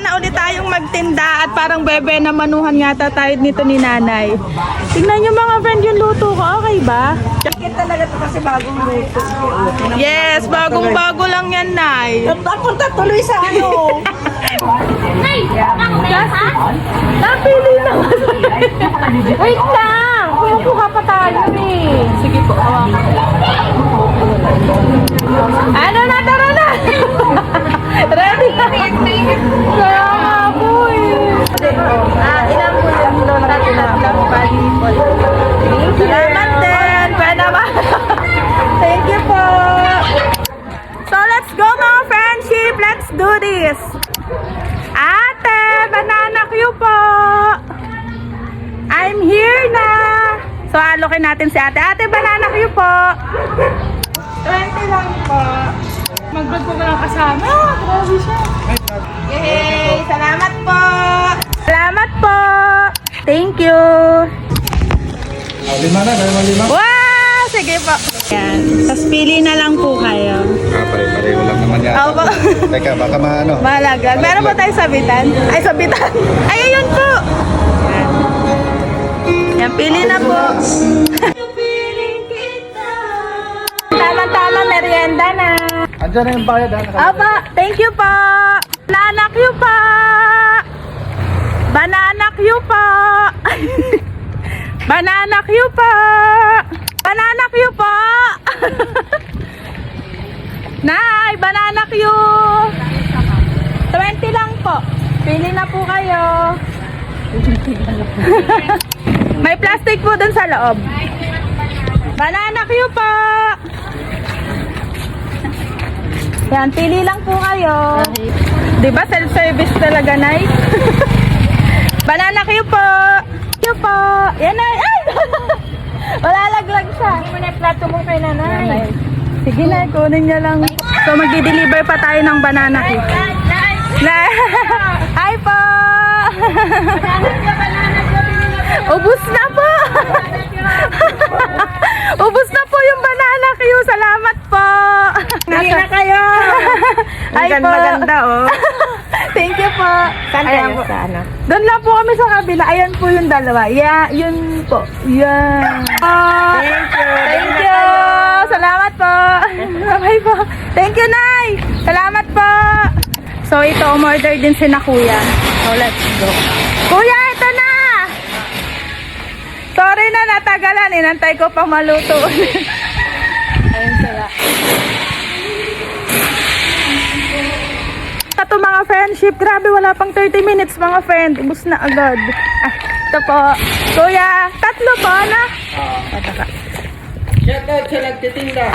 na ulit tayong magtinda at parang bebe na manuhan yata tayo nito ni nanay. Tingnan nyo mga friend yung luto ko. Okay ba? Chicken talaga to kasi bagong luto. Yes, bagong bago lang yan, Nay. Punta tuloy sa ano. Nay, ako yan, ha? Napili na Wait lang! Kumukuha pa tayo eh. Sige po, hawakan. This! Ate, banana queue po! I'm here na! So, alokin natin si ate. Ate, banana queue po! 20 lang po. Mag-vlog po lang kasama. Grabe siya. Yay! Salamat po! Salamat po! Thank you! Lima na, dalawa lima. Wow! Sige po. Yan. Tapos pili na lang po kayo. Oo po. Teka, baka maano. Malaglag. Meron po tayo sabitan? Ay, sabitan. Ay, ayun po. Yan. Yan, pili na po. Tama-tama, merienda na. Andiyan na yung bayad ha. Apa, thank you po. Banana Q po. Banana Q po. Banana Q po. Banana Q po. Nay, banana Q. 20 lang po. Pili na po kayo. May plastic po dun sa loob. Banana Q po. Yan, pili lang po kayo. Di ba self-service talaga, Nay? Banana kayo po. Kayo po. Yan, Nay. Ay! Malalaglag siya. Hindi mo na plato mo kay nanay. Sige, Nay. Kunin niya lang. So, mag-deliver pa tayo ng banana cake. Hi po! Ubus na po! Ubus na po yung banana kayo. Salamat po! Hindi na kayo. Hi po! Maganda oh. Thank you po. Saan Ayan kayo po. sa ano? Doon lang po kami sa kabila. Ayan po yung dalawa. Yeah, yun po. Yan. Thank you. Thank you. Salamat po. Bye po. Thank you, Nay. Salamat po. So, ito, umorder din si na kuya. So, let's go. Kuya, ito na! Sorry na, natagalan. Inantay ko pang maluto. Ayun sila. Ito mga friendship, grabe wala pang 30 minutes mga friend. Ubus na agad. Ah, ito po. Kuya, tatlo po na. Pataka. Shoutout sa nagtitinda.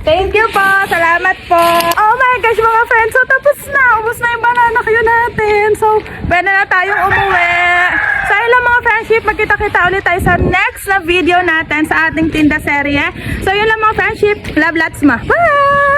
Thank you po. Salamat po. Oh my gosh mga friends. So tapos na. Ubus na yung banana kayo natin. So pwede na tayong umuwi. So ayun lang mga friendship. Magkita-kita ulit tayo sa next na video natin sa ating tinda serye. So yun lang mga friendship. Love lots ma. Bye!